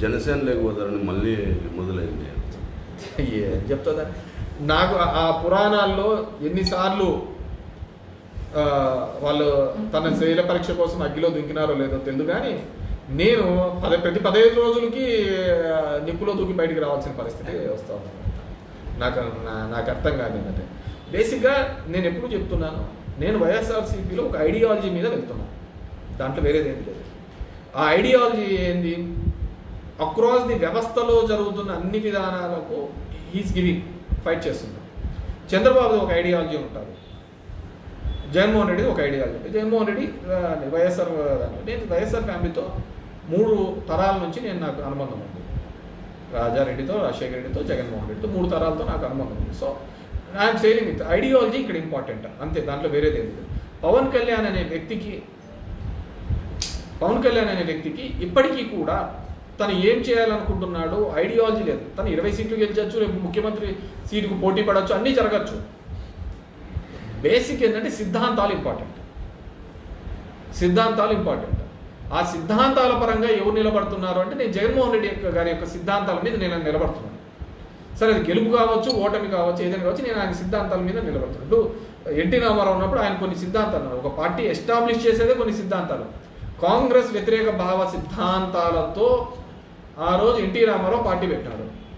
జనసేన లేకపోతారని మళ్ళీ మొదలైంది. ఏం చెప్తుందా? నాకు ఆ- పురాణాల్లో ఎన్నిసార్లు వాళ్ళు తన శరీర పరీక్ష కోసం అగ్గిలో దుంకినారో లేదో తెలియదు కానీ నేను పద ప్రతి పదహైదు రోజులకి నిప్పులో దూకి బయటికి రావాల్సిన పరిస్థితి వస్తా నాకు నా- నాకు అర్థం కాదు ఏంటంటే. బేసిక్గా నేను ఎప్పుడు చెప్తున్నాను నేను వైఎస్ఆర్సీపీలో ఒక ఐడియాలజీ మీద వెళ్తున్నాను. దాంట్లో వేరేది ఏంటి లేదు. ఆ ఐడియాలజీ ఏంది? అక్రాస్ ది వ్యవస్థలో జరుగుతున్న అన్ని విధానాలకు ఈజ్ గివింగ్ ఫైట్ చేస్తున్నాడు. చంద్రబాబు ఒక ఐడియాలజీ ఉంటుంది. జగన్మోహన్ రెడ్డి ఒక ఐడియాలజీ ఉంటుంది. జగన్మోహన్ రెడ్డి వైఎస్ఆర్ నేను వైఎస్ఆర్ ఫ్యామిలీతో మూడు తరాల నుంచి నేను నాకు అనుబంధం ఉంది. రాజారెడ్డితో రాజశేఖర రెడ్డితో జగన్మోహన్ రెడ్డితో మూడు తరాలతో నాకు అనుబంధం ఉంది. So I'm sailing with ideology ఇక్కడ ఇంపార్టెంట్ అంతే దాంట్లో వేరేది ఏం లేదు. పవన్ కళ్యాణ్ అనే వ్యక్తికి పవన్ కళ్యాణ్ అనే వ్యక్తికి ఇప్పటికీ కూడా తను ఏం చేయాలనుకుంటున్నాడు ఐడియాలజీ లేదు. తను ఇరవై సీట్లు గెలిచచ్చు రేపు ముఖ్యమంత్రి సీటుకు పోటీ పడవచ్చు అన్నీ జరగచ్చు. బేసిక్ ఏంటంటే సిద్ధాంతాలు ఇంపార్టెంట్ సిద్ధాంతాలు ఇంపార్టెంట్ ఆ సిద్ధాంతాల పరంగా ఎవరు నిలబడుతున్నారు అంటే నేను జగన్మోహన్ రెడ్డి యొక్క గారి యొక్క సిద్ధాంతాల మీద నేను నిలబడుతున్నాను. సరే అది గెలుపు కావచ్చు ఓటమి కావచ్చు ఏదైనా కావచ్చు నేను ఆయన సిద్ధాంతాల మీద నిలబడుతున్నాను. ఎన్టీ రామారావు ఉన్నప్పుడు ఆయన కొన్ని సిద్ధాంతాలు ఒక పార్టీ ఎస్టాబ్లిష్ చేసేదే కొన్ని సిద్ధాంతాలు. కాంగ్రెస్ వ్యతిరేక భావ సిద్ధాంతాలతో ఆ రోజు ఎన్టీ రామారావు పార్టీ పెట్టాడు.